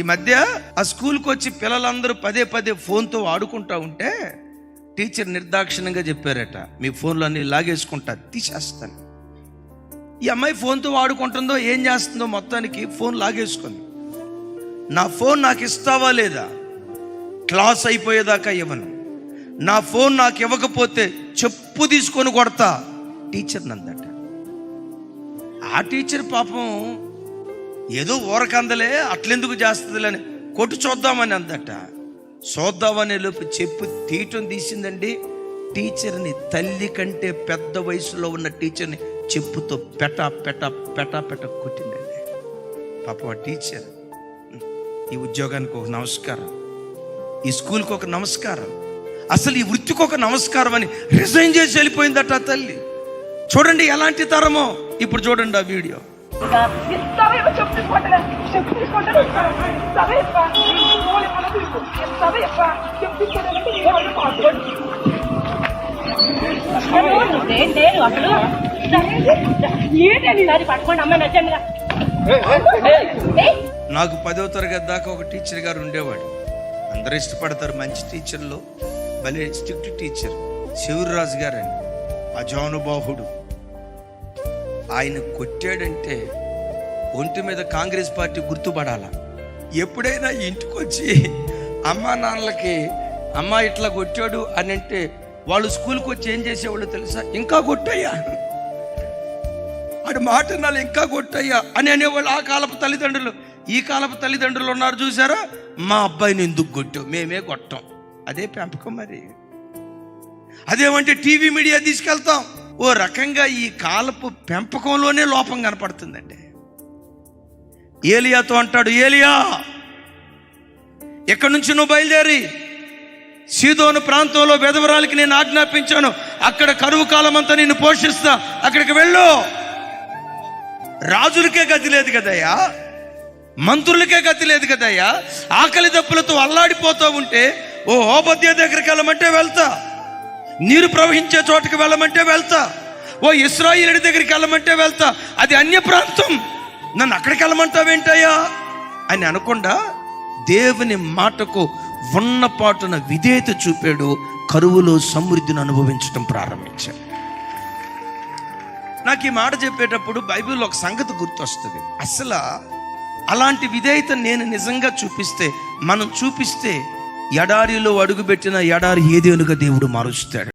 ఈ మధ్య ఆ స్కూల్కి వచ్చి పిల్లలందరూ పదే పదే ఫోన్తో ఆడుకుంటా ఉంటే టీచర్ నిర్దాక్షిణ్యంగా చెప్పారట మీ ఫోన్లో అన్ని లాగేసుకుంటా తీసేస్తాను. ఈ అమ్మాయి ఫోన్తో ఆడుకుంటుందో ఏం చేస్తుందో మొత్తానికి ఫోన్ లాగేసుకుంది. నా ఫోన్ నాకు ఇస్తావా లేదా? క్లాస్ అయిపోయేదాకా ఇవ్వను. నా ఫోన్ నాకు ఇవ్వకపోతే చెప్పు తీసుకొని కొడతా. టీచర్ నందట. ఆ టీచర్ పాపం ఏదో ఊరకందలే అట్లెందుకు చేస్తుందిలని కొట్టు చూద్దామని అందట. చూద్దామనే లోపు చెప్పు తీయటం తీసిందండి. టీచర్ని తల్లి కంటే పెద్ద వయసులో ఉన్న టీచర్ని చెప్పుతో పెట పెట పెట పెట కొట్టిందండి. పాపం ఆ టీచర్ ఈ ఉద్యోగానికి ఒక నమస్కారం ఈ స్కూల్కి ఒక నమస్కారం అసలు ఈ వృత్తికి ఒక నమస్కారం అని రిజైన్ చేసి వెళ్ళిపోయిందట తల్లి. చూడండి ఎలాంటి తరమో ఇప్పుడు చూడండి ఆ వీడియో. అసలు ఏంటని అది పట్టుకోండి అమ్మాయి నచ్చండి నాకు పదో తరగతి దాకా ఒక టీచర్ గారు ఉండేవాడు. అందరూ ఇష్టపడతారు మంచి టీచర్లు భలే స్ట్రిక్ట్ టీచర్ శివరాజు గారని అజానుబాహుడు ఆయన కొట్టాడంటే ఒంటి మీద కాంగ్రెస్ పార్టీ గుర్తుపడాల? ఎప్పుడైనా ఇంటికి వచ్చి అమ్మా నాన్నలకి అమ్మ ఇట్లా కొట్టాడు అని అంటే వాళ్ళు స్కూల్కి వచ్చి ఏం చేసేవాళ్ళు తెలుసా? ఇంకా కొట్టయ్యా. ఆడు మాట నాలు ఇంకా కొట్టయ్యా అని అనేవాళ్ళు ఆ కాలపు తల్లిదండ్రులు. ఈ కాలపు తల్లిదండ్రులు ఉన్నారు చూసారా? మా అబ్బాయిని ఎందుకు కొట్టావు? మేమే కొట్టాం. అదే పెంపకం మరి. అదేమంటే టీవీ మీడియా తీసుకెళ్తాం. ఓ రకంగా ఈ కాలపు పెంపకంలోనే లోపం కనపడుతుందండి. ఏలియాతో అంటాడు ఏలియా ఎక్కడి నుంచి నువ్వు బయలుదేరి? సీదోను ప్రాంతంలో వెధవరాలకి నేను ఆజ్ఞాపించాను. అక్కడ కరువు కాలం అంతా నిన్ను పోషిస్తా. అక్కడికి వెళ్ళు. రాజులకే గతి లేదు కదయ్యా. మంత్రులకే గతి లేదు కదయ్యా. ఆకలి దప్పులతో అల్లాడిపోతూ ఉంటే ఓ ఓపద్య దగ్గరికి వెళ్ళమంటే వెళ్తా. నీరు ప్రవహించే చోటకి వెళ్ళమంటే వెళ్తా. ఓ ఇస్రాయిలుడి దగ్గరికి వెళ్ళమంటే వెళ్తా. అది అన్య ప్రాంతం. నన్ను అక్కడికి వెళ్ళమంటావేంటయ్యా? అని అనకుండా దేవుని మాటకు ఉన్నపాటున విధేయత చూపాడు. కరువులో సమృద్ధిని అనుభవించడం ప్రారంభించాడు. నాకు ఈ మాట చెప్పేటప్పుడు బైబిల్లో ఒక సంగతి గుర్తొస్తుంది. అసలు అలాంటి విధేయత నేను నిజంగా చూపిస్తే మనం చూపిస్తే ఎడారిలో అడుగుపెట్టిన ఎడారి ఏదేనుగా దేవుడు మారుస్తాడు?